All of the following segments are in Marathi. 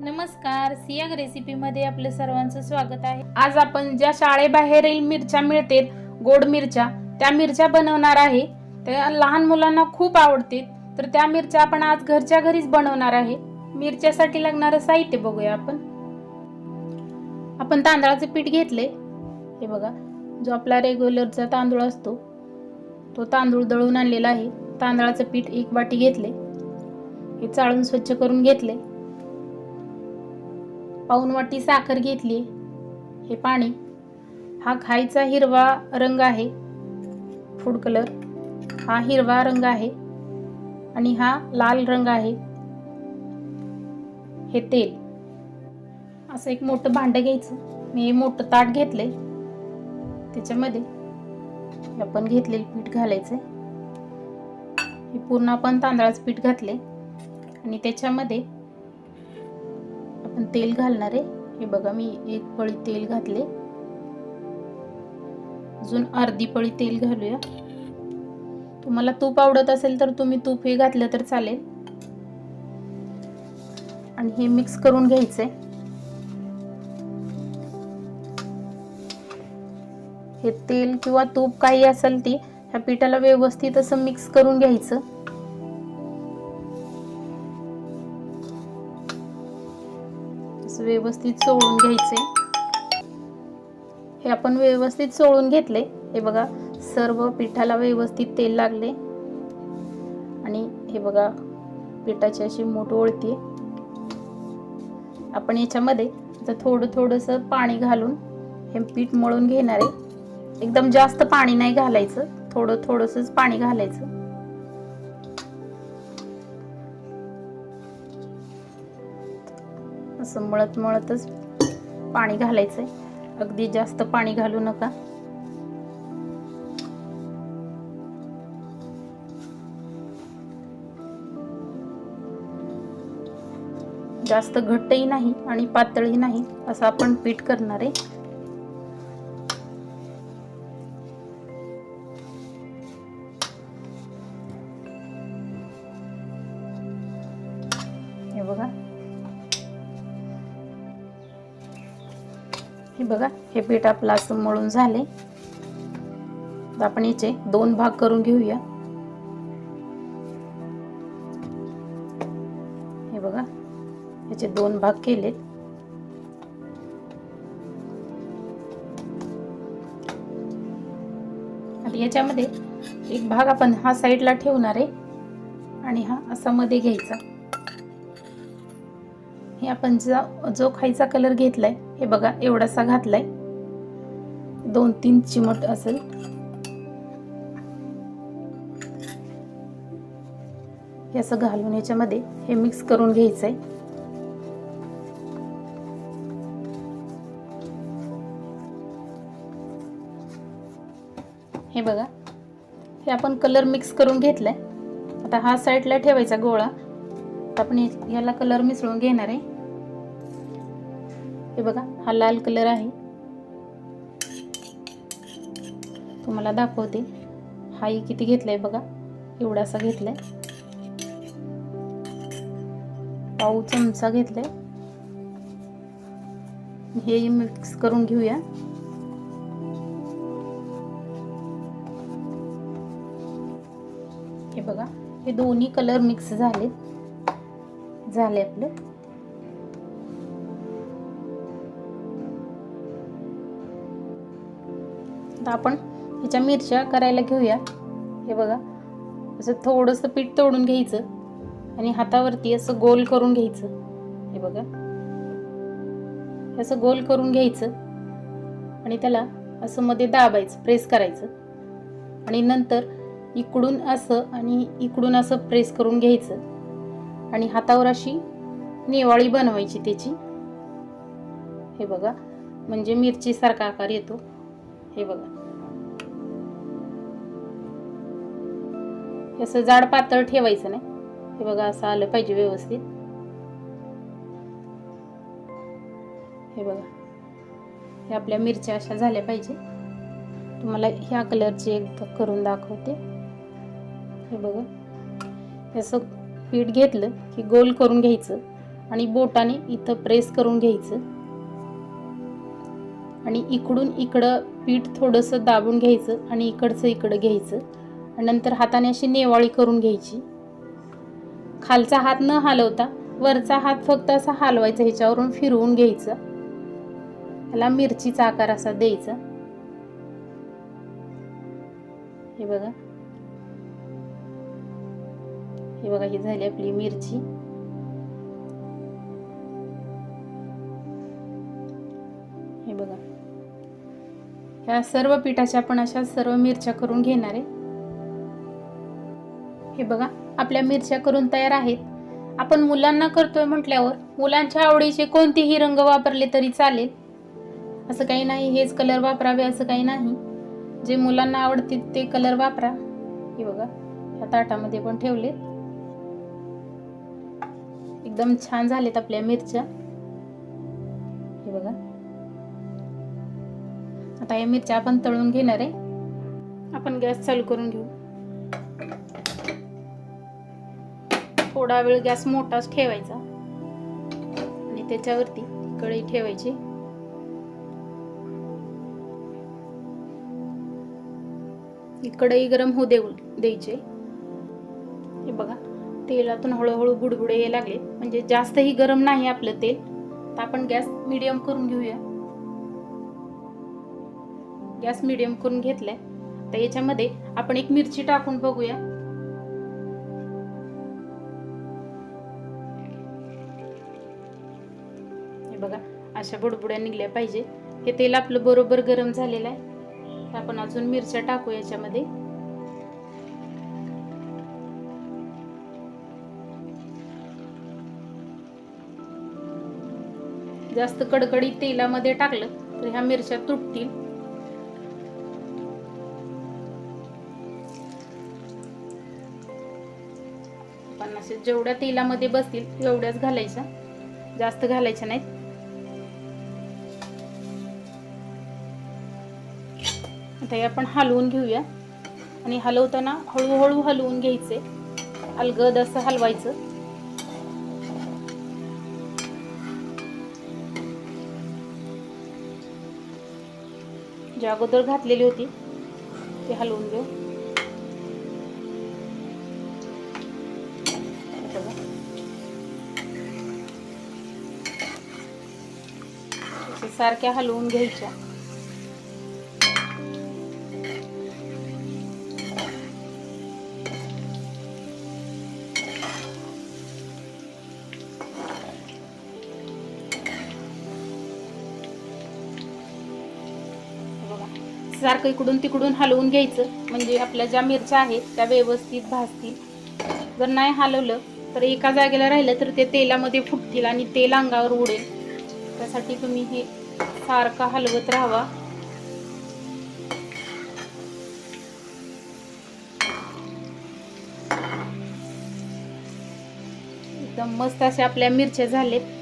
नमस्कार सियाग रेसिपीमध्ये आपलं सर्वांचं स्वागत आहे. आज आपण ज्या शाळेबाहेरील मिरच्या मिळतील गोड मिरच्या त्या मिरच्या बनवणार आहे. त्या लहान मुलांना खूप आवडते तर त्या मिरच्या आपण आज घरच्या घरीच बनवणार आहे. मिरच्यासाठी लागणारं साहित्य बघूया आपण. आपण तांदळाचं पीठ घेतले. हे बघा जो आपला रेग्युलरचा तांदूळ असतो तो तांदूळ दळून आणलेला आहे. तांदळाचं पीठ एक वाटी घेतले. हे चाळून स्वच्छ करून घेतले. पाऊन वाटी साखर घेतली. हे पाणी हा खायचा हिरवा रंग आहे. Food colour. हा हिरवा रंग आहे आणि हा लाल रंग आहे. हे तेल. असं एक मोठं भांडं घ्यायचं. मी हे मोठं ताट घेतलंय. त्याच्यामध्ये आपण घेतलेलं पीठ घालायचं हे पूर्ण आपण तांदळाचं पीठ घातले आणि त्याच्यामध्ये आपण तेल घालणार आहे. हे बघा मी एक पळी तेल घातले. अजून अर्धी पळी तेल घालूया. तुम्हाला तूप आवडत असेल तर तुम्ही तूप हे घातलं तर चालेल. आणि हे मिक्स करून घ्यायचंय. हे तेल किंवा तूप काही असेल ते ह्या पिठाला व्यवस्थित असं मिक्स करून घ्यायचं. व्यवस्थित चोळून घ्यायचे. हे आपण व्यवस्थित चोळून घेतले. हे बघा सर्व पिठाला व्यवस्थित तेल लागले. आणि हे बघा पिठाची अशी मोठ ओळती आपण याच्यामध्ये आता थोडं थोडंसं पाणी घालून हे पीठ मळून घेणार आहे. एकदम जास्त पाणी नाही घालायचं. थोडं थोडंसंच पाणी घालायचं. असं मळत मळतच पाणी घालायचंय. अगदी जास्त पाणी घालू नका. जास्त घट्टही नाही आणि पातळही नाही असं आपण पीठ करणार आहे. बघा हे पीठ आपलं असं मळून झाले तर आपण याचे दोन भाग करून घेऊया. हे बघा याचे दोन भाग केलेत. आता याच्यामध्ये एक भाग आपण हा साईडला ठेवणार आहे आणि हा असा मध्ये घ्यायचा. हे आपण जो जो खायचा कलर घेतलाय हे बघा एवढासा घातलाय. दोन तीन चिमट असेल. हे असं घालून याच्यामध्ये हे मिक्स करून घ्यायचंय. हे बघा हे आपण कलर मिक्स करून घेतलाय. आता हा साईडला ठेवायचा गोळा. आपण याला कलर मिसळून घेणार आहे. हे बघा हा लाल कलर आहे. तुम्हाला दाखवते. हाही किती घेतलाय बघा एवढासा घेतलाय. पाऊ चमचा घेतलाय. हे मिक्स करून घेऊया. हे बघा हे दोन्ही कलर मिक्स झाले झाले आपले. आता आपण ह्याच्या मिरच्या करायला घेऊया. हे बघा असं थोडंसं पीठ तोडून घ्यायचं आणि हातावरती असं गोल करून घ्यायचं. हे बघा. असं गोल करून घ्यायचं आणि त्याला असं मध्ये दाबायचं प्रेस करायचं. आणि नंतर इकडून असं आणि इकडून असं प्रेस करून घ्यायचं. आणि हातावर अशी नेवाळी बनवायची त्याची. हे बघा म्हणजे मिरची सारखा आकार येतो. हे बघा. असं जाड पातळ ठेवायचं नाही. हे बघा असं आलं पाहिजे व्यवस्थित. हे बघा. हे आपल्या मिरच्या अशा झाल्या पाहिजे. तुम्हाला ह्या कलरची एक करून दाखवते. हे बघा. असं पीठ घेतलं की गोल करून घ्यायचं आणि बोटाने इथं प्रेस करून घ्यायचं. आणि इकडून इकडं पीठ थोडंसं दाबून घ्यायचं आणि इकडचं इकडं घ्यायचं. नंतर हाताने अशी नेवाळी करून घ्यायची. खालचा हात न हलवता वरचा हात फक्त असा हलवायचा ह्याच्यावरून फिरवून घ्यायचं. त्याला मिरचीचा आकार असा द्यायचा. हे बघा. हे बघा ही झाली आपली मिरची. हे बघा. ह्या सर्व पिठाच्या आपण अशा सर्व मिरच्या करून घेणार आहे. हे बघा आपल्या मिरच्या करून तयार आहेत. आपण मुलांना करतोय म्हटल्यावर मुलांच्या आवडीचे कोणतेही रंग वापरले तरी चालेल. असं काही नाही हेच कलर वापरावे असं काही नाही. जे मुलांना आवडतील ते कलर वापरा. हे बघा ह्या ताटामध्ये पण ठेवले एकदम छान झालेत आपल्या मिरच्या. हे बघा. आता या मिरच्या आपण तळून घेणार आहे. आपण गॅस चालू करून घेऊ. थोडा वेळ गॅस मोठाच ठेवायचा. आणि त्याच्यावरती कढई ठेवायची. कढई गरम होऊ देऊ द्यायचे. हे बघा तेलातून हळूहळू बुडबुडे यायला लागले. म्हणजे जास्तही गरम नाही आपलं तेल. तर आपण गॅस मिडियम करून घेऊया. गॅस मिडियम करून घेतलाय. तर याच्यामध्ये आपण एक मिरची टाकून बघूया. अशा बुडबुड्या निघल्या पाहिजे. हे तेल आपलं बरोबर गरम झालेलं आहे. आपण अजून मिरच्या टाकू याच्यामध्ये. जास्त कडकडीत तेलामध्ये टाकलं तर ह्या मिरच्या तुटतील. पण असे जेवढ्या तेलामध्ये बसतील तेवढ्याच घालायच्या. जास्त घालायच्या नाहीत. आता हे आपण हलवून घेऊया. आणि हलवताना हळूहळू हलवून घ्यायचे. अलगद असं हलवायचं. जे अगोदर घातलेली होती ते हलवून घेऊ. सारख्या हलवून घ्यायच्या. सारखं इकडून तिकडून हलवून घ्यायचं. म्हणजे आपल्या ज्या मिरच्या आहेत त्या व्यवस्थित भाजतील. जर नाही हलवलं तर एका जागेला राहिलं तर ते तेलामध्ये फुटतील आणि तेल अंगावर उडेल. त्यासाठी तुम्ही हे सारखं हलवत राहावा. एकदम मस्त अशा आपल्या मिरच्या झालेत.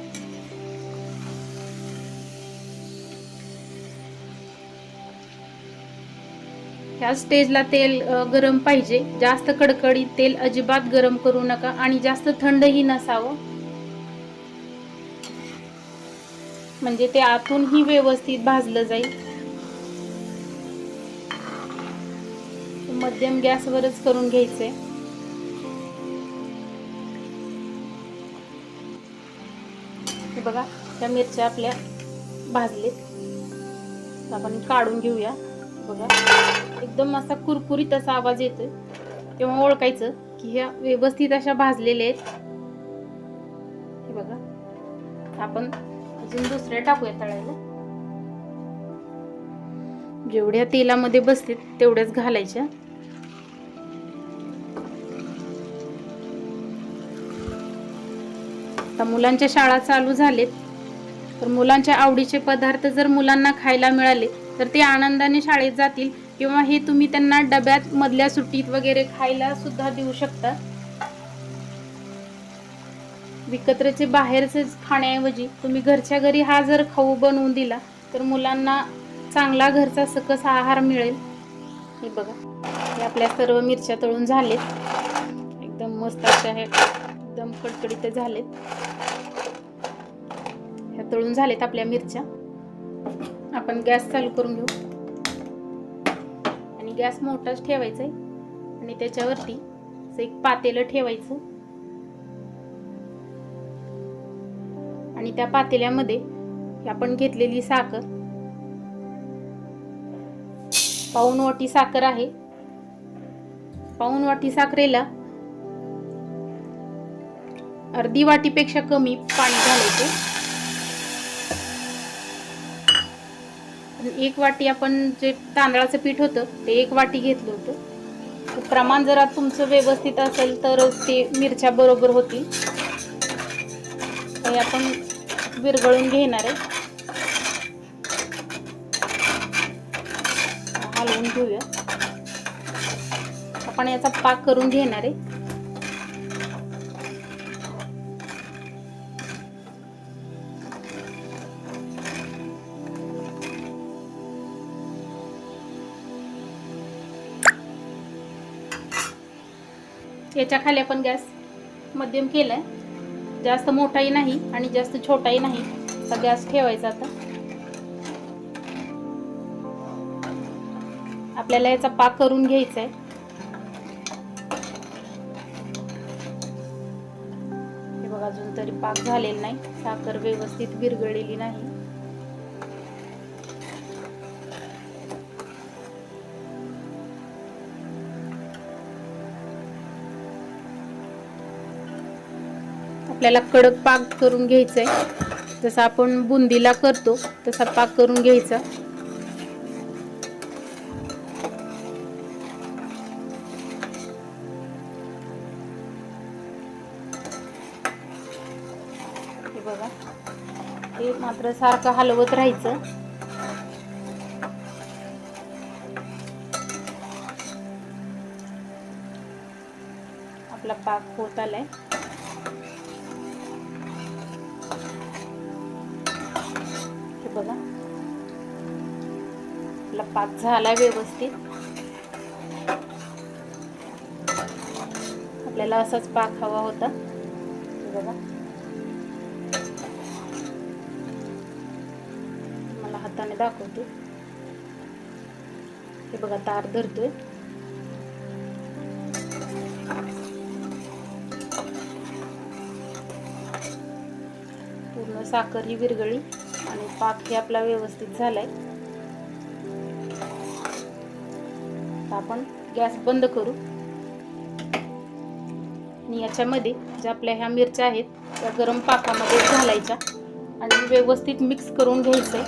ह्या स्टेजला तेल गरम पाहिजे. जास्त कडकडीत तेल अजिबात गरम करू नका आणि जास्त थंडही नसावं. म्हणजे ते आतूनही व्यवस्थित भाजलं जाईल. मध्यम गॅसवरच करून घ्यायचंय. बघा त्या मिरच्या आपल्या भाजलेत. आपण काढून घेऊया. बघा. एकदम असा कुरकुरीत असा आवाज येतोय. तेव्हा ओळखायचं की ह्या व्यवस्थित अशा भाजलेल्या आहेत. हे बघा. आपण अजून दुसऱ्या टाकूया तळायला. जेवढ्या तेलामध्ये बसतील तेवढ्याच घालायच्या. आता मुलांच्या शाळा चालू झालेत. तर मुलांच्या आवडीचे पदार्थ जर मुलांना खायला मिळाले तर ते आनंदाने शाळेत जातील. किंवा हे तुम्ही त्यांना डब्यात मधल्या सुट्टीत वगैरे खायला सुद्धा देऊ शकता. विकत्रचे बाहेरचेच खाण्याऐवजी तुम्ही घरच्या घरी हा जर खाऊ बनवून दिला तर मुलांना चांगला घरचा सकस आहार मिळेल. हे बघा हे आपल्या सर्व मिरच्या तळून झालेत. एकदम मस्त अशा हे एकदम कडकडीत झालेत. ह्या तळून झालेत आपल्या मिरच्या. आपण गॅस चालू करून घेऊ. गॅस मोठाच ठेवायचा आहे आणि त्याच्यावरती एक पातेलं ठेवायचं. आणि त्या पातेल्यामध्ये आपण घेतलेली साखर. पाऊन वाटी साखर आहे. पाऊन वाटी साखरेला अर्धी वाटीपेक्षा कमी पाणी घालायचं. एक वाटी आपण जे तांदळाचं पीठ होतं ते एक वाटी घेतलं होतं. प्रमाण जरा तुमचं व्यवस्थित असेल तर ते मिरच्या बरोबर होतील. हे आपण विरघळून घेणार आहे. हलवून घेऊया. आपण याचा पाक करून घेणार आहे. याच्या खाली आपण गॅस मध्यम केलाय. जास्त मोठाही नाही आणि जास्त छोटाही नाही. तर गॅस ठेवायचा आता. आपल्याला याचा पाक करून घ्यायचा आहे हे बघा अजून तरी पाक झालेला नाही. साखर व्यवस्थित विरघळलेली नाही. आपल्याला कडक पाक करून घ्यायचा आहे जसं आपण बुंदीला करतो तसा पाक करून घ्यायचा. हे बघा हे मात्र सारखं हलवत राहायचं. आपला पाक होत आलाय. आपला पाक झाला व्यवस्थित. आपल्याला असाच पाक हवा होता. बघा. मला हाताने दाखवते. हे बघा तार धरतोय. पूर्ण साखर ही विरगळी आणि पाक हे आपला व्यवस्थित झालाय. आपण गॅस बंद करू. आणि याच्यामध्ये ज्या आपल्या ह्या मिरच्या आहेत त्या गरम पाकामध्ये घालायच्या. आणि व्यवस्थित मिक्स करून घ्यायचंय.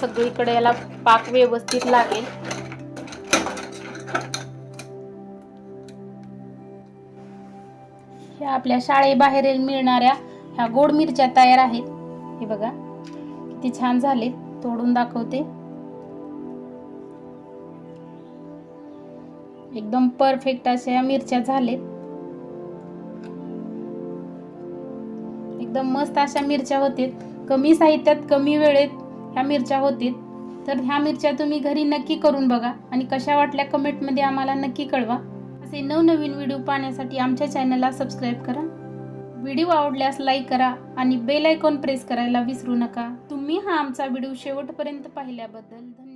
सगळीकडे याला पाक व्यवस्थित लागेल. ह्या आपल्या शाळेबाहेर मिळणाऱ्या ह्या गोड मिरच्या तयार आहेत. हे बघा किती छान झाले तोडून दाखवते. एकदम परफेक्ट अशा या मिरच्या झालेत. एकदम मस्त अशा मिरच्या होते कमी साहित्यात कमी वेळेत ह्या मिरच्या होतील. तर ह्या मिरच्या तुम्ही घरी नक्की करून बघा आणि कशा वाटल्या कमेंटमध्ये आम्हाला नक्की कळवा. असे नवनवीन व्हिडिओ पाहण्यासाठी आमच्या चॅनलला सबस्क्राईब करा. व्हिडिओ आवडल्यास लाईक करा आणि बेल आयकॉन प्रेस करायला विसरू नका. तुम्ही हा आमचा व्हिडिओ शेवटपर्यंत पाहिल्याबद्दल धन्यवाद.